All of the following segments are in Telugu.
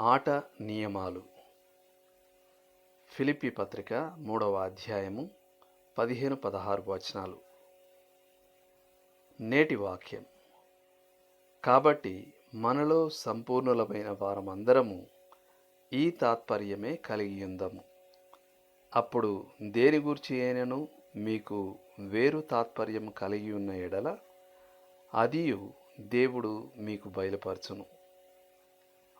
ఆట నియమాలు. ఫిలిపి పత్రిక మూడవ అధ్యాయము పదిహేను పదహారు వచనాలు. నేటి వాక్యం. కాబట్టి మనలో సంపూర్ణులమైన వారమందరము ఈ తాత్పర్యమే కలిగి ఉందము అప్పుడు దేని గురించి అయినను మీకు వేరు తాత్పర్యం కలిగి ఉన్న ఎడల అదియు దేవుడు మీకు బయలుపరచును.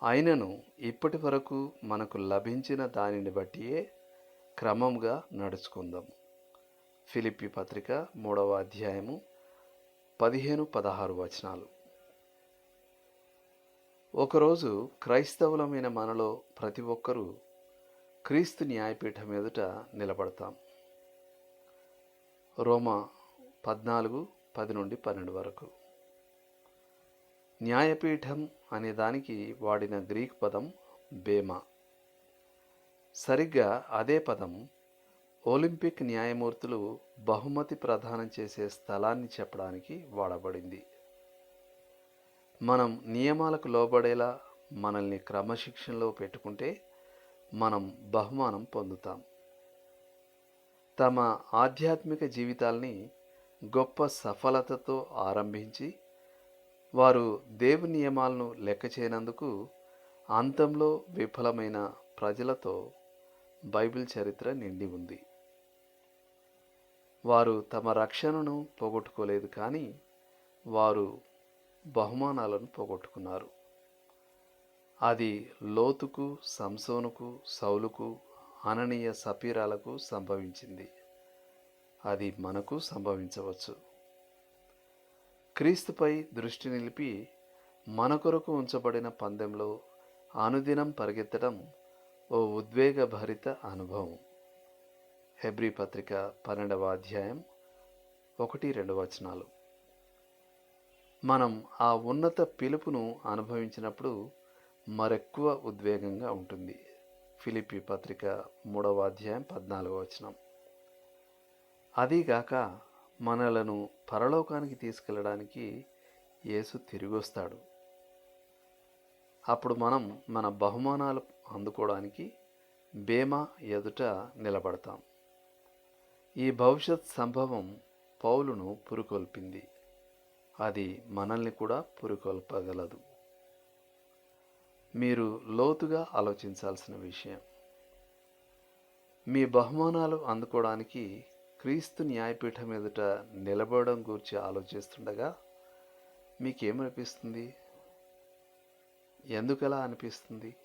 ఆయనను ఇప్పటి వరకు మనకు లభించిన దానిని బట్టియే క్రమంగా నడుచుకుందాం. ఫిలిప్పి పత్రిక మూడవ అధ్యాయము పదిహేను పదహారు వచనాలు. ఒకరోజు క్రైస్తవులమైన మనలో ప్రతి ఒక్కరూ క్రీస్తు న్యాయపీఠం ఎదుట నిలబడతాం. రోమా పద్నాలుగు పది నుండి పన్నెండు వరకు. న్యాయపీఠం అనే దానికి వాడిన గ్రీక్ పదం బేమా. సరిగ్గా అదే పదం ఒలింపిక్ న్యాయమూర్తులు బహుమతి ప్రదానం చేసే స్థలాన్ని చెప్పడానికి వాడబడింది. మనం నియమాలకు లోబడేలా మనల్ని క్రమశిక్షణలో పెట్టుకుంటే మనం బహుమానం పొందుతాం. తమ ఆధ్యాత్మిక జీవితాల్ని గొప్ప సఫలతతో ఆరంభించి వారు దేవుని నియమాలను లెక్క చేయనందుకు అంతంలో విఫలమైన ప్రజలతో బైబిల్ చరిత్ర నిండి ఉంది. వారు తమ రక్షణను పోగొట్టుకోలేదు కానీ వారు బహుమానాలను పోగొట్టుకున్నారు. అది లోతుకు సంసోనుకు సౌలుకు అననీయ సపీరాలకు సంభవించింది. అది మనకు సంభవించవచ్చు. క్రీస్తుపై దృష్టి నిలిపి మన కొరకు ఉంచబడిన పందెంలో అనుదినం పరిగెత్తడం ఓ ఉద్వేగభరిత అనుభవం. హెబ్రి పత్రిక పన్నెండవ అధ్యాయం ఒకటి రెండు వచనాలు. మనం ఆ ఉన్నత పిలుపును అనుభవించినప్పుడు మరెక్కువ ఉద్వేగంగా ఉంటుంది. ఫిలిపి పత్రిక మూడవ అధ్యాయం పద్నాలుగో వచనం. అదీగాక మనలను పరలోకానికి తీసుకెళ్ళడానికి యేసు తిరిగి వస్తాడు అప్పుడు మనం మన బహుమానాలు అందుకోవడానికి బేమా ఎదుట నిలబడతాం. ఈ భవిష్యత్ సంభవం పౌలును పురుకొల్పింది. అది మనల్ని కూడా పురుకొల్పగలదు. మీరు లోతుగా ఆలోచించాల్సిన విషయం. మీ బహుమానాలు అందుకోవడానికి క్రీస్తు న్యాయపీఠం ఎదుట నిలబడడం గురించి ఆలోచిస్తుండగా మీకేమనిపిస్తుంది? ఎందుకలా అనిపిస్తుంది?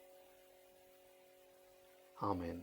ఆమెన్.